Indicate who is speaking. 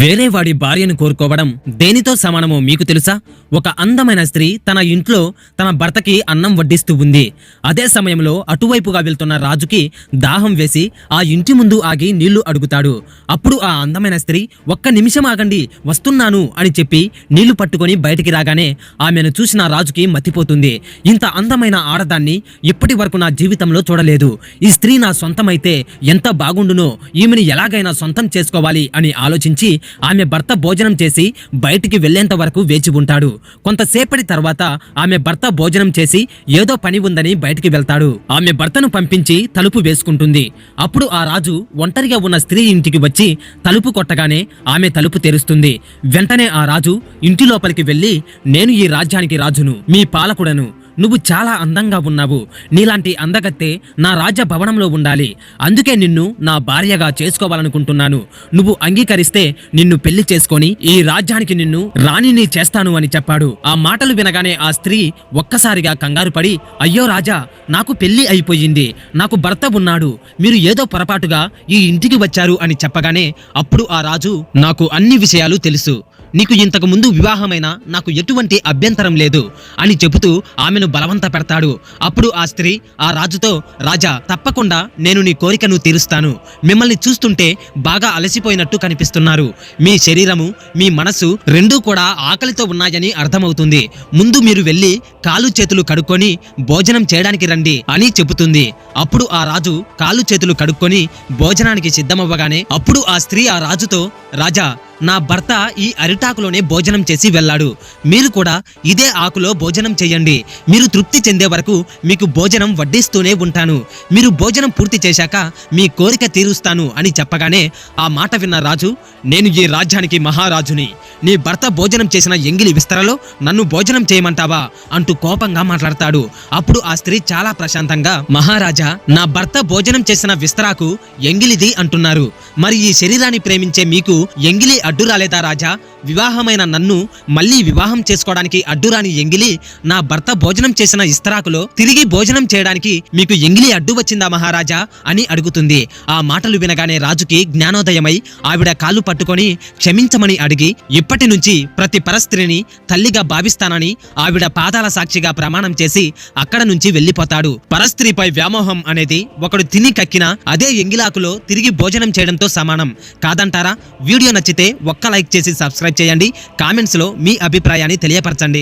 Speaker 1: వేరే వాడి భార్యను కోరుకోవడం దేనితో సమానమో మీకు తెలుసా? ఒక అందమైన స్త్రీ తన ఇంట్లో తన భర్తకి అన్నం వడ్డిస్తూ ఉంది. అదే సమయంలో అటువైపుగా వెళ్తున్న రాజుకి దాహం వేసి ఆ ఇంటి ముందు ఆగి నీళ్ళు అడుగుతాడు. అప్పుడు ఆ అందమైన స్త్రీ ఒక్క నిమిషం ఆగండి వస్తున్నాను అని చెప్పి నీళ్ళు పట్టుకొని బయటికి రాగానే ఆమెను చూసిన రాజుకి మతిపోతుంది. ఇంత అందమైన ఆడదాన్ని ఇప్పటి వరకు నా జీవితంలో చూడలేదు. ఈ స్త్రీ నా సొంతమైతే ఎంత బాగుండునో ఈమెను ఎలాగైనా సొంతం చేసుకోవాలి అని ఆలోచించి ఆమె భర్త భోజనం చేసి బయటికి వెళ్ళేంత వరకు వేచి ఉంటాడు. కొంతసేపటి తర్వాత ఆమె భర్త భోజనం చేసి ఏదో పని ఉందని బయటికి వెళ్తాడు. ఆమె భర్తను పంపించి తలుపు వేసుకుంటుంది. అప్పుడు ఆ రాజు ఒంటరిగా ఉన్న స్త్రీ ఇంటికి వచ్చి తలుపు కొట్టగానే ఆమె తలుపు తెరుస్తుంది. వెంటనే ఆ రాజు ఇంటి లోపలికి వెళ్ళి నేను ఈ రాజ్యానికి రాజును. మీ పాలకుడను. నువ్వు చాలా అందంగా ఉన్నావు. నీలాంటి అందగత్తె నా రాజ్య భవనంలో ఉండాలి. అందుకే నిన్ను నా భార్యగా చేసుకోవాలనుకుంటున్నాను. నువ్వు అంగీకరిస్తే నిన్ను పెళ్ళి చేసుకొని ఈ రాజ్యానికి నిన్ను రాణిని చేస్తాను అని చెప్పాడు. ఆ మాటలు వినగానే ఆ స్త్రీ ఒక్కసారిగా కంగారు పడి అయ్యో రాజా నాకు పెళ్ళి అయిపోయింది. నాకు భర్త ఉన్నాడు. మీరు ఏదో పొరపాటుగా ఈ ఇంటికి వచ్చారు అని చెప్పగానే అప్పుడు ఆ రాజు నాకు అన్ని విషయాలు తెలుసు. నీకు ఇంతకు ముందు వివాహమైన నాకు ఎటువంటి అభ్యంతరం లేదు అని చెబుతూ ఆమెను బలవంత పెడతాడు. అప్పుడు ఆ స్త్రీ ఆ రాజుతో రాజా తప్పకుండా నేను నీ కోరికను తీరుస్తాను. మిమ్మల్ని చూస్తుంటే బాగా అలసిపోయినట్టు కనిపిస్తున్నారు. మీ శరీరము మీ మనసు రెండూ కూడా ఆకలితో ఉన్నాయని అర్థమవుతుంది. ముందు మీరు వెళ్ళి కాలు చేతులు కడుక్కొని భోజనం చేయడానికి రండి అని చెబుతుంది. అప్పుడు ఆ రాజు కాలు చేతులు కడుక్కొని భోజనానికి సిద్ధమవ్వగానే అప్పుడు ఆ స్త్రీ ఆ రాజుతో రాజా నా భర్త ఈ అరిటాకులోనే భోజనం చేసి వెళ్ళాడు. మీరు కూడా ఇదే ఆకులో భోజనం చేయండి. మీరు తృప్తి చెందే వరకు మీకు భోజనం వడ్డిస్తూనే ఉంటాను. మీరు భోజనం పూర్తి చేశాక మీ కోరిక తీరుస్తాను అని చెప్పగానే ఆ మాట విన్న రాజు నేను ఈ రాజ్యానికి మహారాజుని. నీ భర్త భోజనం చేసిన ఎంగిలి విస్తరలో నన్ను భోజనం చేయమంటావా? అంటూ కోపంగా మాట్లాడతాడు. అప్పుడు ఆ స్త్రీ చాలా ప్రశాంతంగా మహారాజా నా భర్త భోజనం చేసిన విస్తరాకు ఎంగిలిది అంటున్నారు. మరి ఈ శరీరాన్ని ప్రేమించే మీకు ఎంగిలి అడ్డు రాలేదా రాజా? వివాహమైన నన్ను మళ్ళీ వివాహం చేసుకోవడానికి అడ్డురాని ఎంగిలి నా భర్త భోజనం చేసిన ఇస్తరాకులో తిరిగి భోజనం చేయడానికి మీకు ఎంగిలి అడ్డు వచ్చిందా మహారాజా? అని అడుగుతుంది. ఆ మాటలు వినగానే రాజుకి జ్ఞానోదయమై ఆవిడ కాళ్ళు పట్టుకొని క్షమించమని అడిగి ఇప్పటి నుంచి ప్రతి పరస్త్రీని తల్లిగా భావిస్తానని ఆవిడ పాదాల సాక్షిగా ప్రమాణం చేసి అక్కడ నుంచి వెళ్ళిపోతాడు పరస్త్రీపై వ్యామోహం అనేది ఒకడు తిని కక్కిన అదే ఎంగిలాకులో తిరిగి భోజనం చేయడంతో సమానం. కాదంటారా? వీడియో నచ్చితే ఒక్క లైక్ చేసి సబ్స్క్రైబ్ చేయండి. కామెంట్స్లో మీ అభిప్రాయాన్ని తెలియపరచండి.